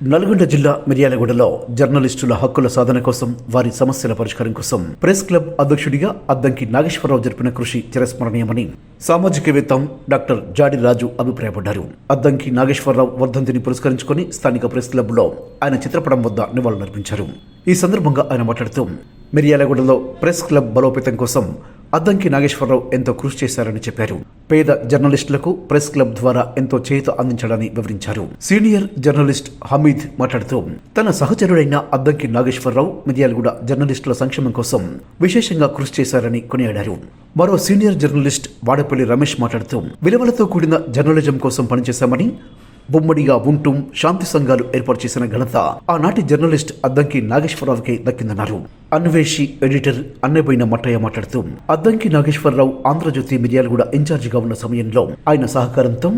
నల్గొండ జిల్లా మిర్యాలగూడలో జర్నలిస్టుల హక్కుల సాధన కోసం వారి సమస్యల పరిష్కారం కోసం ప్రెస్ క్లబ్ అధ్యక్షుడిగా అద్దంకి నాగేశ్వరరావు జరిపిన కృషి చిరస్మరణీయమని సామాజికవేత్త డాక్టర్ జాడి రాజు అభిప్రాయపడ్డారు. అద్దంకి నాగేశ్వరరావు వర్ధంతిని పురస్కరించుకొని స్థానిక ప్రెస్ క్లబ్లో ఆయన చిత్రపటం వద్ద నివాళులర్పించారు. ఈ సందర్భంగా ఆయన మాట్లాడుతూ మిర్యాలగూడలో ప్రెస్ క్లబ్ బలోపేతం కోసం అద్దంకి నాగేశ్వరరావు ఎంతో కృషి చేశారని చెప్పారు. పేద జర్నలిస్టులకు ప్రెస్ క్లబ్ ద్వారా ఎంతో చేత అందించాడని వివరించారు. సీనియర్ జర్నలిస్ట్ హమీద్ మాట్లాడుతూ తన సహచరుడైన అద్దంకి నాగేశ్వరరావు మిర్యాలగూడ జర్నలిస్టుల సంక్షేమం కోసం విశేషంగా కృషి చేశారని కొనియాడారు. మరో సీనియర్ జర్నలిస్ట్ వాడపల్లి రమేష్ మాట్లాడుతూ విలువలతో కూడిన జర్నలిజం కోసం పనిచేశామని బొమ్మడిగా ఉంటూ శాంతి సంఘాలు ఏర్పాటు చేసిన ఘనత ఆనాటి జర్నలిస్ట్ అద్దంకి నాగేశ్వరరావుకి దక్కిందన్నారు. అన్వేషి ఎడిటర్ అన్నబోయిన మట్టయ్య మాట్లాడుతూ అద్దంకి నాగేశ్వరరావు ఆంధ్రజ్యోతి మిర్యాలగూడ ఇన్ఛార్జిగా ఉన్న సమయంలో ఆయన సహకారంతో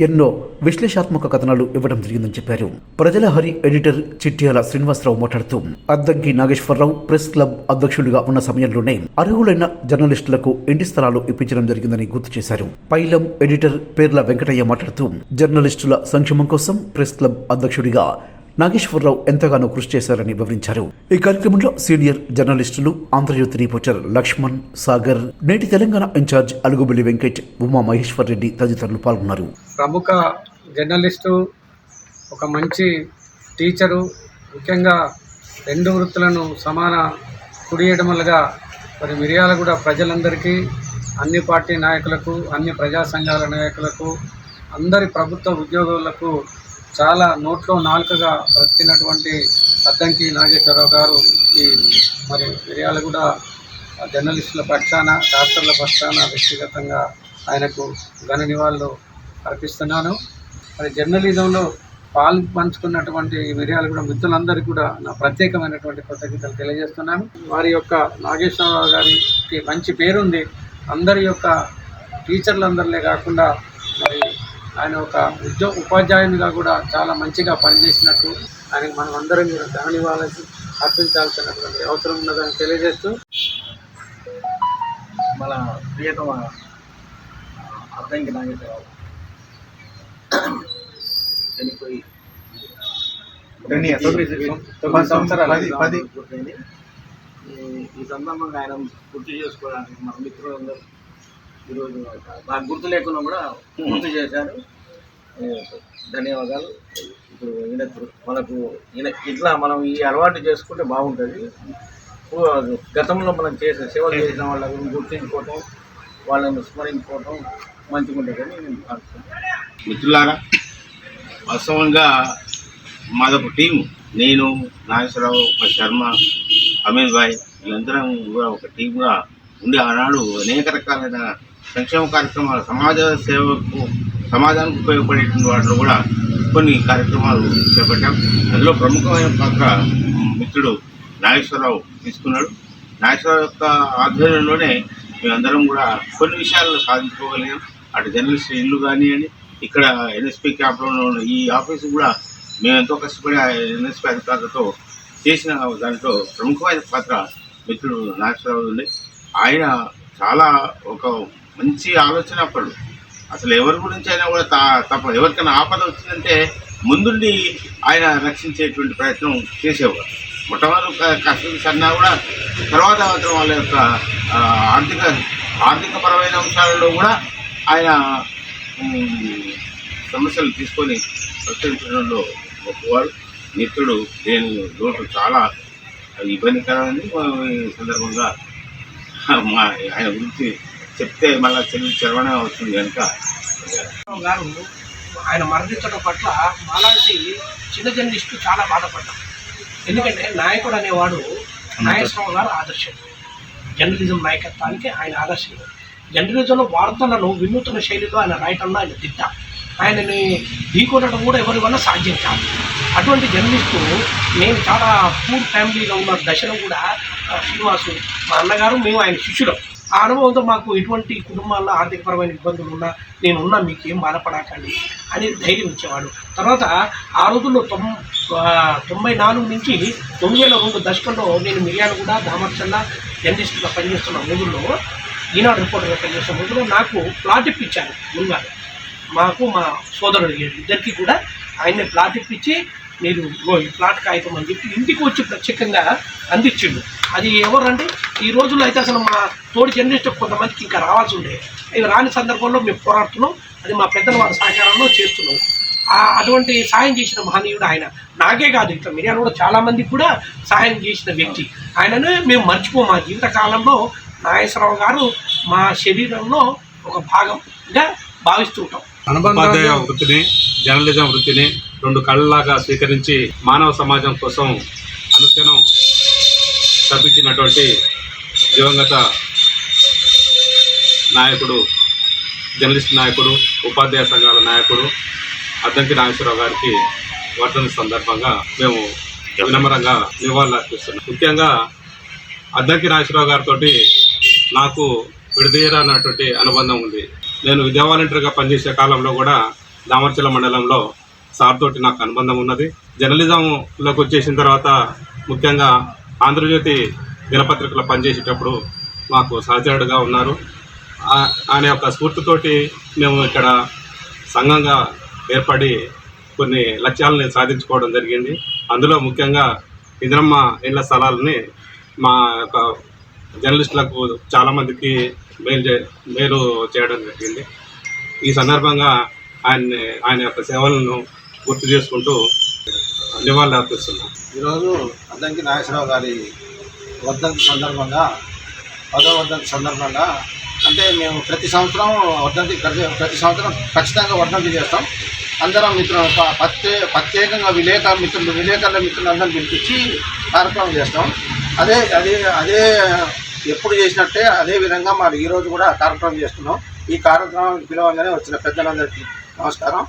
ఎన్నో విశ్లేషాత్మక కథనాలు ఇవ్వడం జరిగిందని చెప్పారు. ప్రజల హరి ఎడిటర్ చిట్యాల శ్రీనివాసరావు మాట్లాడుతూ అద్దంకి నాగేశ్వరరావు ప్రెస్ క్లబ్ అధ్యక్షుడిగా ఉన్న సమయంలోనే అర్హులైన జర్నలిస్టులకు ఇంటి స్థలాలు ఇప్పించడం జరిగిందని గుర్తు చేశారు. పైలం ఎడిటర్ పేర్ల వెంకటయ్య మాట్లాడుతూ జర్నలిస్టుల సంక్షేమం కోసం ప్రెస్ క్లబ్ అధ్యక్షుడిగా నాగేశ్వరరావు ఎంతగానో కృషి చేశారని వివరించారు. ఈ కార్యక్రమంలో సీనియర్ జర్నలిస్టులు ఆంధ్రజ్యోతి రిపోర్టర్ లక్ష్మణ్ సాగర్ నేటి తెలంగాణ ఇన్ఛార్జ్ అలుగుబెల్లి వెంకట్ ఉమా మహేశ్వర్ రెడ్డి తదితరులు పాల్గొన్నారు. ప్రముఖ జర్నలిస్టు ఒక మంచి టీచరు ముఖ్యంగా రెండు వృత్తులను సమాన కుడియడములుగా మరి మిరియాలగూడ ప్రజలందరికీ అన్ని పార్టీ నాయకులకు అన్ని ప్రజా సంఘాల నాయకులకు అందరి ప్రభుత్వ ఉద్యోగులకు చాలా నోట్లో నాలుకగా బ్రతికినటువంటి అద్దంకి నాగేశ్వరరావు గారు ఈ మరి కూడా జర్నలిస్టుల పక్షాన డాక్టర్ల పక్షాన వ్యక్తిగతంగా ఆయనకు ఘన నివాళులు అర్పిస్తున్నాను. మరి జర్నలిజంలో పాలు పంచుకున్నటువంటి ఈ కూడా మిత్రులందరికీ కూడా నా ప్రత్యేకమైనటువంటి కృతజ్ఞతలు తెలియజేస్తున్నాను. వారి యొక్క నాగేశ్వరరావు గారికి మంచి పేరుంది. అందరి యొక్క టీచర్లందరిలే కాకుండా మరి ఆయన ఒక ఉద్యో ఉపాధ్యాయునిగా కూడా చాలా మంచిగా పనిచేసినట్టు ఆయనకు మనం అందరం కూడా ధన్యవాదాలు అర్పించాల్సినటువంటి అవసరం ఉన్నదని తెలియజేస్తూ. మన ప్రియతమ అద్దంకి నాగేశ్వరరావు. చనిపోయి తొమ్మిది సంవత్సరాలు పది- ఈ సందర్భంగా ఆయన గుర్తు చేసుకోవడానికి మన మిత్రులందరూ ఈరోజు నాకు గుర్తు లేకుండా కూడా గుర్తు చేశారు. ధన్యవాదాలు. ఇప్పుడు ఈయన మనకు ఈయన ఇట్లా మనం ఈ అలవాటు చేసుకుంటే బాగుంటుంది. గతంలో మనం చేసిన సేవలు చేసిన వాళ్ళ గురించి గుర్తించుకోవటం వాళ్ళని స్మరించుకోవటం మంచిగా ఉంటుందని నేను భావిస్తున్నాను మిత్రులారా వాస్తవంగా మాదొక టీం నేను నాగేశ్వరరావు ఒక శర్మ అమీర్ భాయ్ వీళ్ళందరం కూడా ఒక టీంగా ఉండి ఆనాడు అనేక రకాలైన సంక్షేమ కార్యక్రమాలు సమాజ సేవకు సమాజానికి ఉపయోగపడేటువంటి వాటిలో కూడా కొన్ని కార్యక్రమాలు చేపట్టాం. అందులో ప్రముఖమైన పాత్ర మిత్రుడు నాగేశ్వరరావు తీసుకున్నాడు. నాగేశ్వరరావు యొక్క ఆధ్వర్యంలోనే మేమందరం కూడా కొన్ని విషయాలు సాధించుకోగలిగాం. అటు జర్నలిస్ట్ ఇల్లు కానివ్వండి ఇక్కడ ఎన్ఎస్పి క్యాంప్లో ఉన్న ఈ ఆఫీసు కూడా మేము ఎంతో కష్టపడి ఆ ఎన్ఎస్పి అధికారులతో చేసిన దాంట్లో ప్రముఖమైన పాత్ర మిత్రుడు నాగేశ్వరరావు ఉంది ఆయన చాలా ఒక మంచి ఆలోచన అప్పుడు. అసలు ఎవరి గురించి అయినా కూడా తా తప్ప ఎవరికైనా ఆపద వచ్చిందంటే ముందుండి ఆయన రక్షించేటువంటి ప్రయత్నం చేసేవారు. మొట్టమొదటి కష్టం సన్నా కూడా తర్వాత మాత్రం వాళ్ళ యొక్క ఆర్థిక ఆర్థిక ఆర్థికపరమైన అంశాలలో కూడా ఆయన సమస్యలు తీసుకొని పరిష్కరించడంలో గొప్పవాడు మిత్రుడు నేను లోటు చాలా ఇబ్బందికరమని సందర్భంగా మా ఆయన గురించి చెప్తే మళ్ళీ చెల్లి చరవణ అవుతుంది కనుక. గారు ఆయన మరణించడం పట్ల మాలాంటి చిన్న జర్నలిస్టు చాలా బాధపడ్డాం ఎందుకంటే నాయకుడు అనేవాడు నాగేశ్వరరావు గారు ఆదర్శం జర్నలిజం నాయకత్వానికి ఆయన ఆదర్శం జర్నలిజంలో వార్తలను వినూత్న శైలిలో ఆయన రాయటంలో ఆయన దిట్ట. ఆయనని ఢీకొనడం కూడా ఎవరి వల్ల సాధ్యం కాదు. అటువంటి జర్నలిస్టు నేను చాలా పూర్ ఫ్యామిలీలో ఉన్న దశలో కూడా శ్రీనివాసు మా అన్నగారు మేము ఆయన శిష్యులం. ఆ అనుభవంతో మాకు ఎటువంటి కుటుంబాల్లో ఆర్థికపరమైన ఇబ్బందులు ఉన్నా నేను ఉన్నా మీకు ఏం బాధపడకండి అని ధైర్యం ఇచ్చేవాడు. తర్వాత ఆ రోజుల్లో తొం తొంభై నాలుగు నుంచి తొమ్మిది వేల రెండు దశకంలో నేను మిర్యాలగూడ దామర్చల్ల జర్నలిస్ట్గా పనిచేస్తున్న రోజుల్లో ఈనాడు రిపోర్టర్గా పనిచేస్తున్న రోజుల్లో నాకు ప్లాట్ ఇప్పించాను ముందు మాకు మా సోదరుడు ఇద్దరికి కూడా ఆయన్ని ప్లాట్ ఇప్పించి మీరు ఈ ప్లాట్ కాగితం అని చెప్పి ఇంటికి వచ్చి ప్రత్యేకంగా అందించిండు. అది ఎవరంటే ఈ రోజుల్లో అయితే అసలు మా తోటి జర్నలిస్ట్ కొంతమందికి ఇంకా రావాల్సి ఉండే. ఇవి రాని సందర్భంలో మేము పోరాడుతున్నాం. అది మా పెద్దల వారి సహకారంలో చేస్తున్నాం. ఆ అటువంటి సాయం చేసిన మహనీయుడు ఆయన. నాకే కాదు ఇట్లా మిరియాలు కూడా చాలా మందికి కూడా సహాయం చేసిన వ్యక్తి. ఆయననే మేము మర్చిపో మా జీవిత కాలంలో నాగేశ్వరరావు గారు మా శరీరంలో ఒక భాగంగా భావిస్తూ ఉంటాం. వృత్తిని జర్నలిజం వృత్తిని రెండు కళ్ళలాగా స్వీకరించి మానవ సమాజం కోసం అనుక్షణం తప్పించినటువంటి దివంగత నాయకుడు జర్నలిస్ట్ నాయకుడు ఉపాధ్యాయ సంఘాల నాయకుడు అద్దంకి నాగేశ్వరరావు గారికి వర్ధన సందర్భంగా మేము వినమ్రంగా నివాళులు అర్పిస్తున్నాం. ముఖ్యంగా అద్దంకి నాగేశ్వరరావు గారితో నాకు విడదీయరానటువంటి అనుబంధం ఉంది. నేను విద్యా వాలంటీర్గా పనిచేసే కాలంలో కూడా దామర్చల మండలంలో సార్ తోటి నాకు అనుబంధం ఉన్నది. జర్నలిజంలోకి వచ్చేసిన తర్వాత ముఖ్యంగా ఆంధ్రజ్యోతి దినపత్రికలో పనిచేసేటప్పుడు మాకు సహచరుడుగా ఉన్నారు. ఆయన యొక్క స్ఫూర్తితోటి మేము ఇక్కడ సంఘంగా ఏర్పడి కొన్ని లక్ష్యాలని సాధించుకోవడం జరిగింది. అందులో ముఖ్యంగా ఇంద్రమ్మ ఇళ్ళ స్థలాలని మా యొక్క జర్నలిస్టులకు చాలామందికి మేలు చే మేలు చేయడం జరిగింది. ఈ సందర్భంగా ఆయన్ని ఆయన యొక్క సేవలను గుర్తు చేసుకుంటూ నివాళులు అర్పిస్తున్నాం. ఈరోజు అద్దంకి నాగేశ్వరరావు గారి వర్ధంతి సందర్భంగా పదో వర్ధంతి సందర్భంగా అంటే మేము ప్రతి సంవత్సరం వర్ధంతి ప్రతి ప్రతి సంవత్సరం ఖచ్చితంగా వర్ధంతి చేస్తాం. అందరం మిత్రులు ప్రత్యే ప్రత్యేకంగా విలేక మిత్రులు విలేకరుల మిత్రులు అందరం పిలిపించి కార్యక్రమం చేస్తాం. అదే అదే అదే ఎప్పుడు చేసినట్టే అదే విధంగా మరి ఈరోజు కూడా కార్యక్రమం చేస్తున్నాం. ఈ కార్యక్రమం పిలవంగానే వచ్చిన పెద్దలందరికీ నమస్కారం.